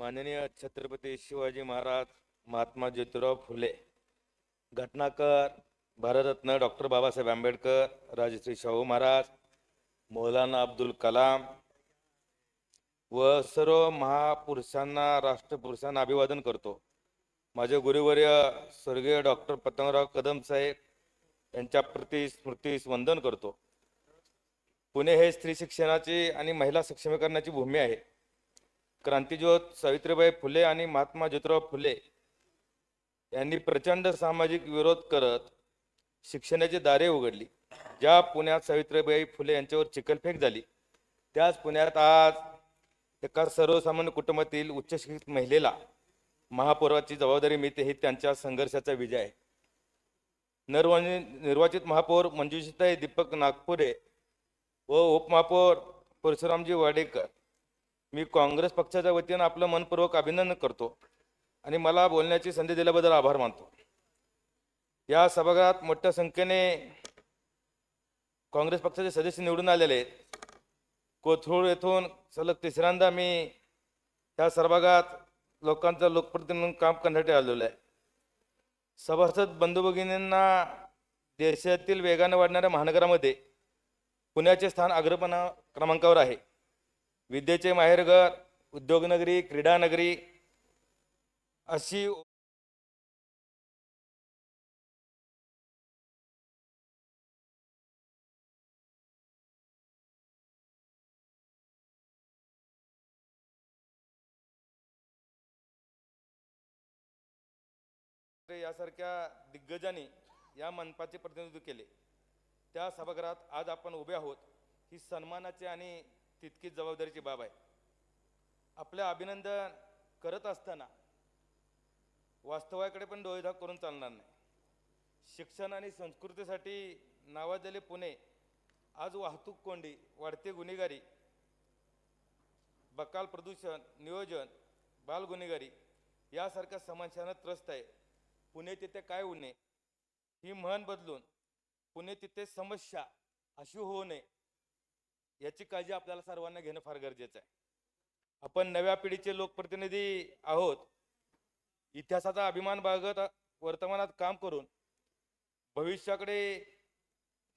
माननीय छत्रपती शिवाजी महाराज महात्मा ज्योतिराव फुले घटनाकर भारतरत्न डॉक्टर बाबासाहेब आंबेडकर राजश्री शाहू महाराज मौलाना अब्दुल कलाम व सर्व महापुरुषांना राष्ट्रपुरुषांना अभिवादन करतो. माझे गुरुवर्य स्वर्गीय डॉक्टर पतंगराव कदम साहेब यांच्या प्रति स्मृतीस वंदन करतो. पुणे हे स्त्री शिक्षणाची आणि महिला सक्षमीकरणाची भूमी आहे. क्रांतीज्योत सावित्रीबाई फुले आणि महात्मा ज्योतिराव फुले यांनी प्रचंड सामाजिक विरोध करत शिक्षणाची दारे उघडली. ज्या पुण्यात सावित्रीबाई फुले यांच्यावर चिकलफेक झाली त्याच पुण्यात आज एका सर्वसामान्य कुटुंबातील उच्च शिक्षित महिलेला महापौराची जबाबदारी मिळते ही त्यांच्या संघर्षाचा विजय आहे. निर्वाणी निर्वाचित महापौर मंजुषिताई दीपक नागपुरे व उपमहापौर परशुरामजी वाडेकर मी काँग्रेस पक्षाच्या वतीनं आपलं मनपूर्वक अभिनंदन करतो आणि मला बोलण्याची संधी दिल्याबद्दल आभार मानतो. या सभागृहात मोठ्या संख्येने काँग्रेस पक्षाचे सदस्य निवडून आलेले आहेत. कोथरूड येथून सलग तिसऱ्यांदा मी या सभागृहात लोकांचा लोकप्रतिनिधी काम करण्यासाठी आलेलो आहे. सभासद बंधू भगिनींना देशातील वेगाने वाढणाऱ्या महानगरामध्ये पुण्याचे स्थान अग्रपणा क्रमांकावर आहे. विद्येचे माहेरघर उद्योगनगरी क्रीडानगरी अशी यासारख्या दिग्गजांनी या मनपाचे प्रतिनिधित्व केले. त्या सभागृहात आज आपण उभे आहोत. ही सन्मानाची आणि तितकीच जबाबदारीची बाब आहे. आपलं अभिनंदन करत असताना वास्तवाकडे पण डोळेधाक करून चालणार नाही. शिक्षण आणि संस्कृतीसाठी नावाजलेले पुणे आज वाहतूक कोंडी वाढते गुन्हेगारी बकाल प्रदूषण नियोजन बाल गुन्हेगारी यासारख्या समस्यांना त्रस्त आहे. पुणे तिथे काय होऊ नये? ही म्हण बदलून पुणे तिथे समस्या अशी होऊ नये. याची काळजी आपल्याला सर्वांना घेणं फार गरजेचं आहे. आपण नव्या पिढीचे लोकप्रतिनिधी आहोत. इतिहासाचा अभिमान बाळगत वर्तमानात काम करून भविष्याकडे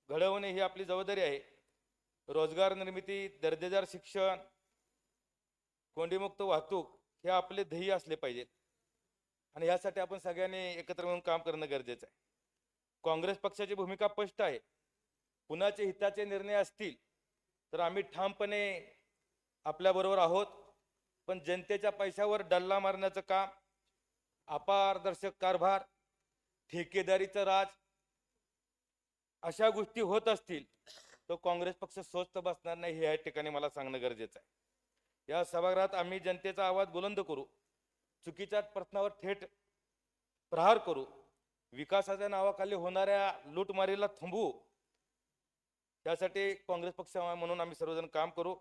घडवणे ही आपली जबाबदारी आहे. रोजगार निर्मिती दर्जेदार शिक्षण कोंडीमुक्त वाहतूक हे आपले ध्येय असले पाहिजेत. आणि यासाठी आपण सगळ्यांनी एकत्र मिळून काम करणं गरजेचं आहे. काँग्रेस पक्षाची भूमिका स्पष्ट आहे. पुण्याचे हिताचे निर्णय असतील तर आम्ही ठामपणे आपल्याबरोबर आहोत पण जनतेच्या पैशावर डल्ला मारण्याचं काम अपारदर्शक कारभार ठेकेदारीचं राज अशा गोष्टी होत असतील तर काँग्रेस पक्ष स्वस्त बसणार नाही हे या ठिकाणी मला सांगणं गरजेचं आहे. या सभागृहात आम्ही जनतेचा आवाज बुलंद करू चुकीच्या प्रश्नावर थेट प्रहार करू विकासाच्या नावाखाली होणाऱ्या लूटमारीला थांबवू त्यासाठी काँग्रेस पक्ष म्हणून आम्ही सर्वजण काम करू.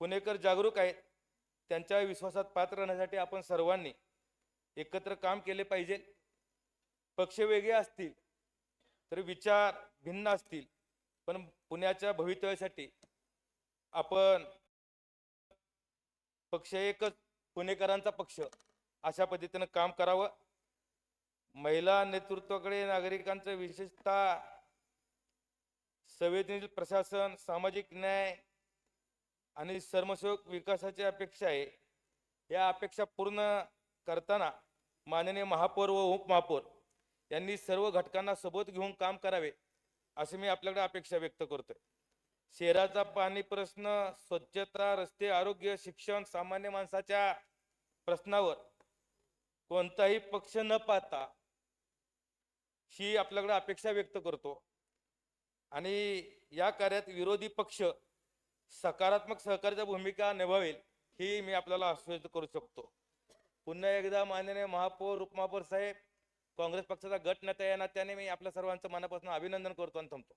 पुणेकर जागरूक आहेत. त्यांच्या विश्वासात पात्र राहण्यासाठी आपण सर्वांनी एकत्र काम केले पाहिजे. पक्ष वेगळे असतील तर विचार भिन्न असतील. पण पुण्याच्या भवितव्यासाठी आपण पक्ष एकच पुणेकरांचा पक्ष अशा पद्धतीनं काम करावं. महिला नेतृत्वाकडे नागरिकांचं विशेषतः संवेदनशील प्रशासन सामाजिक न्याय आणि सर्मसेवक विकासाची अपेक्षा आहे. या अपेक्षा पूर्ण करताना माननीय महापौर व उपमहापौर यांनी सर्व घटकांना सोबत घेऊन काम करावे असे मी आपल्याकडे अपेक्षा व्यक्त करतोय. शहराचा पाणी प्रश्न स्वच्छता रस्ते आरोग्य शिक्षण सामान्य माणसाच्या प्रश्नावर कोणताही पक्ष न पाहता ही आपल्याकडे अपेक्षा व्यक्त करतो. आणि या कार्यात विरोधी पक्ष सकारात्मक सहकार्याची भूमिका निभावेल ही मी आपल्याला आश्वस्त करू शकतो. पुन्हा एकदा माननीय महापौर उपमहापौर साहेब काँग्रेस पक्षाचा गट नेता या नात्याने मी आपल्या सर्वांचं मनापासून अभिनंदन करतो आणि थांबतो.